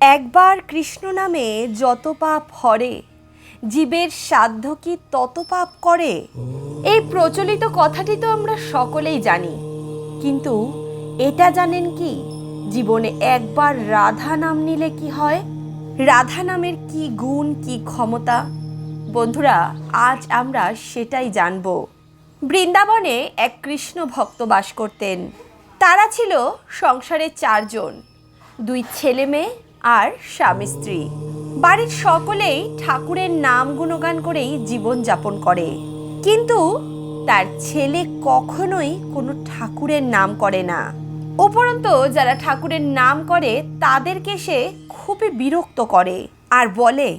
একবার কৃষ্ণ নামে যত পাপ হরে, জীবের সাধ্য কি তত পাপ করে? এই প্রচলিত কথাটি তো আমরা সকলেই জানি। কিন্তু এটা জানেন কি? জীবনে একবার রাধা নাম নিলে কি হয়? রাধা নামের কি গুণ, কি ক্ষমতা? বন্ধুরা, আজ আমরা সেটাই জানব। বৃন্দাবনে এক কৃষ্ণ ভক্ত বাস করতেন। তারা ছিল সংসারে চারজন। দুই ছেলে মেয়ে আর স্বামী স্ত্রী। বাড়ির সকলেই ঠাকুরের নাম গুণগান করেই জীবন যাপন করে। কিন্তু তার ছেলে কখনোই কোনো ঠাকুরের নাম করে না। উপরন্তু যারা ঠাকুরের নাম করে, তাদেরকে সে খুবই বিরক্ত করে আর বলে,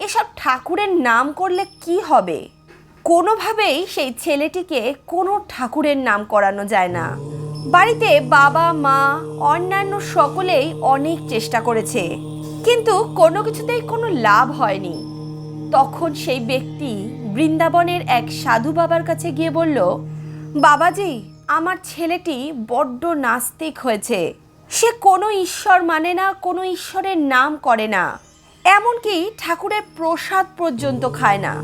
এসব ঠাকুরের নাম করলে কি হবে? কোনোভাবেই সেই ছেলেটিকে কোনো ঠাকুরের নাম করানো যায় না। বাড়িতে বাবা, মা, অন্যান্য সকলেই অনেক চেষ্টা করেছে। কিন্তু কোনো কিছুতেই কোনো লাভ হয়নি। তখন সেই ব্যক্তি বৃন্দাবনের এক সাধু বাবার কাছে গিয়ে বলল, বাবাজি, আমার ছেলেটি বড্ড নাস্তিক হয়েছে। সে কোনো ঈশ্বর মানে না, কোনো ঈশ্বরের নাম করে না। এমনকি ঠাকুরের প্রসাদ পর্যন্ত খায় না।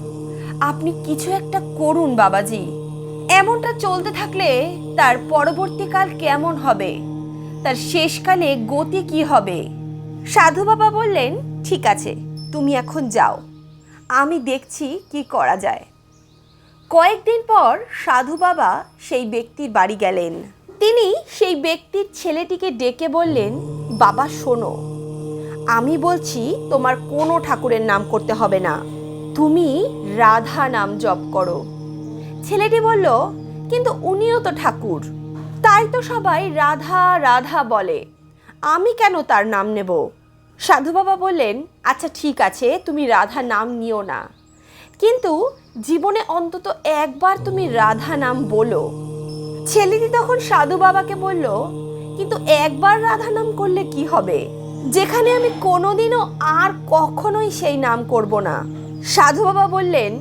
আপনি কিছু একটা করুন, বাবাজি। এমনটা চলতে থাকলে তার পরবর্তীকাল কেমন হবে? তার শেষকালে গতি কি হবে? সাধু বাবা বললেন, ঠিক আছে, তুমি এখন যাও। আমি দেখছি কি করা যায়। কয়েকদিন পর সাধু বাবা সেই ব্যক্তির বাড়ি গেলেন। তিনি সেই ব্যক্তির ছেলেটিকে ডেকে বললেন, বাবা, শোনো, আমি বলছি তোমার কোনো ঠাকুরের নাম করতে হবে না। তুমি রাধা নাম জপ করো। ছেলেটি বলল, কিন্তু উনিও তো ঠাকুর। তাই তো সবাই রাধা রাধা বলে। আমি কেন তার নাম নেব? সাধু বাবা বললেন আচ্ছা ঠিক আছে, তুমি রাধা নাম নিও না। কিন্তু জীবনে অন্তত একবার তুমি রাধা নাম বলো। ছেলেটি তখন সাধু বাবাকে বলল, কিন্তু একবার রাধা নাম করলে কি হবে? যেখানে আমি কোনোদিনও আর কখনোই সেই নাম করব না। সাধু বাবা বললেন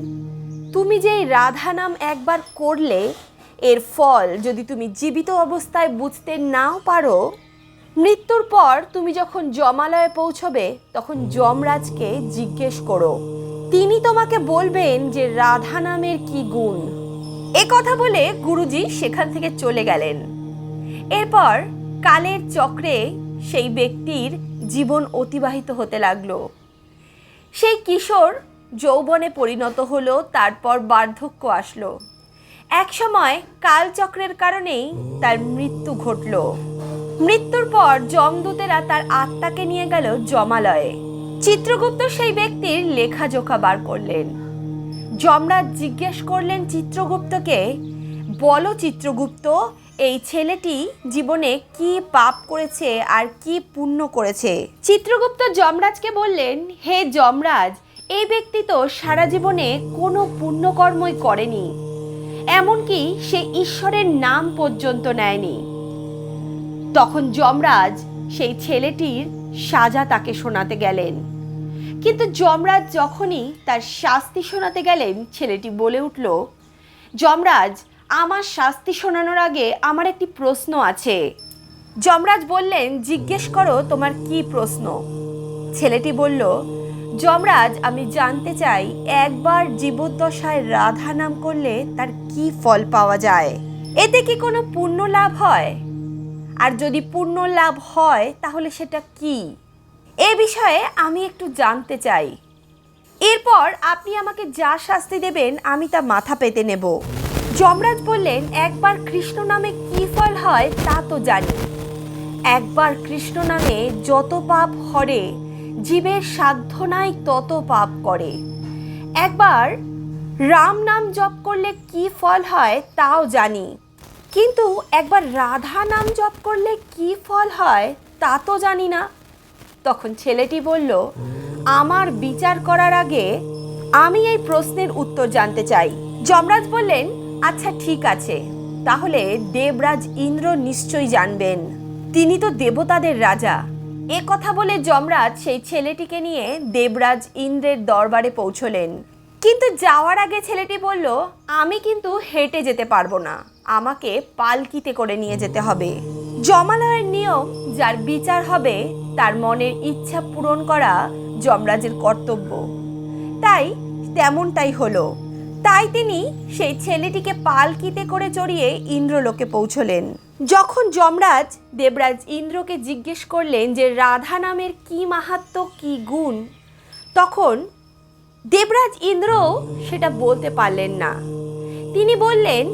তুমি যেই রাধা নাম একবার করলে, এর ফল যদি তুমি জীবিত অবস্থায় বুঝতে নাও পারো, মৃত্যুর পর তুমি যখন জমালয়ে পৌঁছবে, তখন যমরাজকে জিজ্ঞেস করো। তিনি তোমাকে বলবেন যে রাধা নামের কি গুণ। এ কথা বলে গুরুজি সেখান থেকে চলে গেলেন। এরপর কালের চক্রে সেই ব্যক্তির জীবন অতিবাহিত হতে লাগল। সেই কিশোর যৌবনে পরিণত হলো, তারপর বার্ধক্য আসলো। একসময় কালচক্রের কারণেই তার মৃত্যু ঘটল। মৃত্যুর পর যমদূতেরা তার আত্মাকে নিয়ে গেল জমালয়ে। চিত্রগুপ্ত সেই ব্যক্তির লেখাজোখা বার করলেন। যমরাজ জিজ্ঞেস করলেন চিত্রগুপ্তকে, বলো চিত্রগুপ্ত, এই ছেলেটি জীবনে কি পাপ করেছে আর কি পুণ্য করেছে? চিত্রগুপ্ত যমরাজকে বললেন, হে যমরাজ এই ব্যক্তি তো সারা জীবনে কোনো পুণ্যকর্মই করেনি, এমনকি সে ঈশ্বরের নাম পর্যন্ত নেয়নি। তখন যমরাজ সেই ছেলেটির সাজা তাকে শোনাতে গেলেন। কিন্তু যমরাজ যখনই তার শাস্তি শোনাতে গেলেন, ছেলেটি বলে উঠল, যমরাজ, আমার শাস্তি শোনানোর আগে আমার একটি প্রশ্ন আছে। যমরাজ বললেন, জিজ্ঞেস করো তোমার কি প্রশ্ন? ছেলেটি বলল যমরাজ, আমি জানতে চাই, একবার জীবদ্দশায় রাধা নাম করলে তার কি ফল পাওয়া যায়? এতে কি কোনো পুণ্য লাভ হয়? আর যদি পুণ্য লাভ হয়, তাহলে সেটা কি? এ বিষয়ে আমি একটু জানতে চাই। এরপর আপনি আমাকে যা শাস্তি দেবেন, আমি তা মাথা পেতে নেব। যমরাজ বললেন, একবার কৃষ্ণ নামে কি ফল হয়, তা তো জানি। একবার কৃষ্ণ নামে যত পাপ হরে জীবের সাধ্য নাই তত পাপ করে। একবার রাম নাম জপ করলে কি ফল হয় তাও জানি, কিন্তু একবার রাধা নাম জপ করলে কি ফল হয় তা তো জানি না। তখন ছেলেটি বলল, আমার বিচার করার আগে আমি এই প্রশ্নের উত্তর জানতে চাই। যমরাজ বললেন আচ্ছা ঠিক আছে। তাহলে দেবরাজ ইন্দ্র নিশ্চয়ই জানবেন। তিনি তো দেবতাদের রাজা। এ কথা বলে যমরাজ সেই ছেলেটিকে নিয়ে দেবরাজ ইন্দ্রের দরবারে পৌঁছলেন। কিন্তু যাওয়ার আগে ছেলেটি বলল, আমি কিন্তু হেঁটে যেতে পারব না। আমাকে পালকিতে করে নিয়ে যেতে হবে। জমালয়ের নিয়ম যার বিচার হবে, তার মনের ইচ্ছা পূরণ করা যমরাজের কর্তব্য। তাই তেমনটাই হলো। তাই তিনি সেই ছেলেটিকে পালকিতে করে চড়িয়ে ইন্দ্রলোকে পৌঁছলেন। যখন যমরাজ দেবরাজ ইন্দ্রকে জিজ্ঞেস করলেন যে রাধা নামের কি মাহাত্ম, কি গুণ, তখন দেবরাজ ইন্দ্র সেটা বলতে পারলেন না। তিনি বললেন,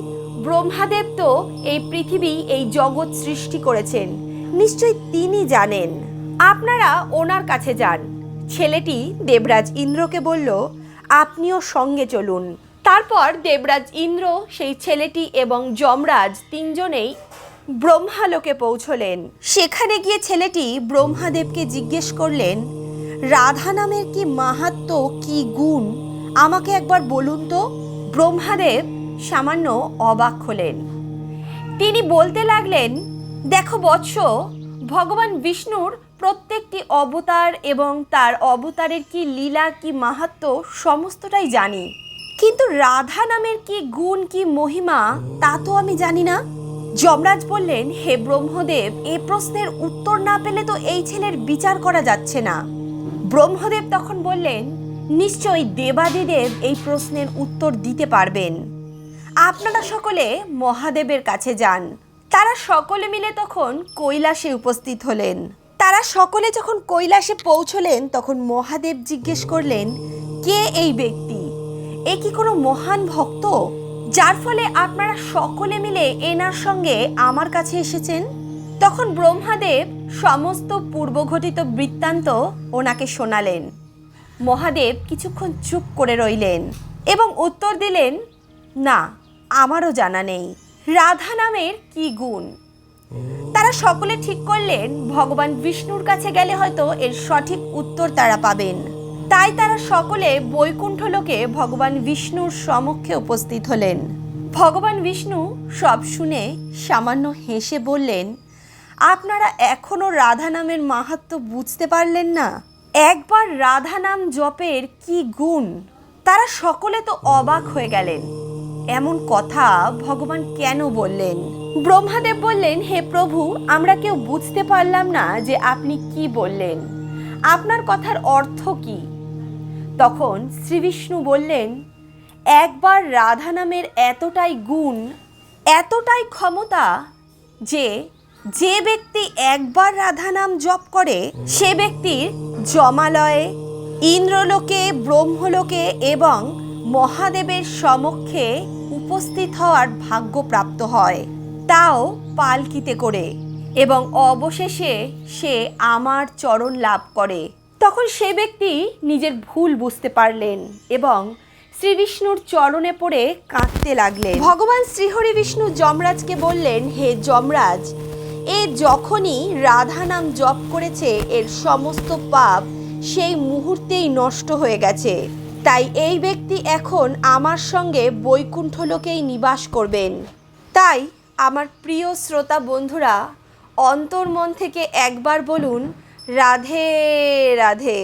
ব্রহ্মাদেব তো এই পৃথিবী, এই জগৎ সৃষ্টি করেছেন। নিশ্চয়ই তিনি জানেন। আপনারা ওনার কাছে যান। ছেলেটি দেবরাজ ইন্দ্রকে বলল, আপনিও সঙ্গে চলুন। তারপর দেবরাজ ইন্দ্র, সেই ছেলেটি এবং যমরাজ তিনজনেই ব্রহ্মালোকে পৌঁছলেন। সেখানে গিয়ে ছেলেটি ব্রহ্মাদেবকে জিজ্ঞেস করলেন, রাধা নামের কি মাহাত্ম, কি গুণ? আমাকে একবার বলুন তো। ব্রহ্মাদেব সামান্য অবাক হলেন। তিনি বলতে লাগলেন, দেখো বৎস, ভগবান বিষ্ণুর প্রত্যেকটি অবতার এবং তার অবতারের কি লীলা, কি মাহাত্ম, সমস্তটাই জানি। কিন্তু রাধা নামের কি গুণ, কি মহিমা, তা তো আমি জানি না। যমরাজ বললেন, হে ব্রহ্মদেব, এ প্রশ্নের উত্তর না পেলে তো এই ছেলের বিচার করা যাচ্ছে না। ব্রহ্মদেব তখন বললেন, নিশ্চয়ই দেবাদিদেব এই প্রশ্নের উত্তর দিতে পারবেন। আপনারা সকলে মহাদেবের কাছে যান। তারা সকলে মিলে তখন কৈলাসে উপস্থিত হলেন। তারা সকলে যখন কৈলাসে পৌঁছলেন, তখন মহাদেব জিজ্ঞেস করলেন, কে এই ব্যক্তি? এ কি কোনো মহান ভক্ত? যার ফলে আপনারা সকলে মিলে এনার সঙ্গে আমার কাছে এসেছেন। তখন ব্রহ্মাদেব সমস্ত পূর্বঘটিত বৃত্তান্ত ওনাকে শোনালেন। মহাদেব কিছুক্ষণ চুপ করে রইলেন এবং উত্তর দিলেন, না, আমারও জানা নেই। রাধা নামের কি গুণ? তারা সকলে ঠিক করলেন, ভগবান বিষ্ণুর কাছে গেলে হয়তো এর সঠিক উত্তর তারা পাবেন। তাই তারা সকলে বৈকুণ্ঠ লোকে ভগবান বিষ্ণুর সমক্ষে উপস্থিত হলেন। ভগবান বিষ্ণু সব শুনে সামান্য হেসে বললেন, আপনারা এখনও রাধা নামের মাহাত্ম বুঝতে পারলেন না? একবার রাধা নাম জপের কি গুণ? তারা সকলে তো অবাক হয়ে গেলেন। এমন কথা ভগবান কেন বললেন? ব্রহ্মাদেব বললেন, হে প্রভু, আমরা কেউ বুঝতে পারলাম না যে আপনি কি বললেন। আপনার কথার অর্থ কি? তখন শ্রীবিষ্ণু বললেন, একবার রাধা নামের এতটাই গুণ, এতটাই ক্ষমতা যে যে ব্যক্তি একবার রাধা নাম জপ করে, সে ব্যক্তির জমালয়ে, ইন্দ্রলোকে, ব্রহ্মলোকে এবং মহাদেবের সমক্ষে উপস্থিত হওয়ার ভাগ্য প্রাপ্ত হয়। তাও পালকিতে করে এবং অবশেষে সে আমার চরণ লাভ করে। তখন সে ব্যক্তি নিজের ভুল বুঝতে পারলেন এবং শ্রীবিষ্ণুর চরণে পড়ে কাঁদতে লাগলেন। ভগবান শ্রীহরি বিষ্ণু যমরাজকে বললেন, হে যমরাজ, এ যখনই রাধা নাম জপ করেছে, এর সমস্ত পাপ সেই মুহূর্তেই নষ্ট হয়ে গেছে। তাই এই ব্যক্তি এখন আমার সঙ্গে বৈকুণ্ঠ লোকেই নিবাস করবেন। তাই আমার প্রিয় শ্রোতা বন্ধুরা, অন্তর্মন থেকে একবার বলুন রাধে রাধে।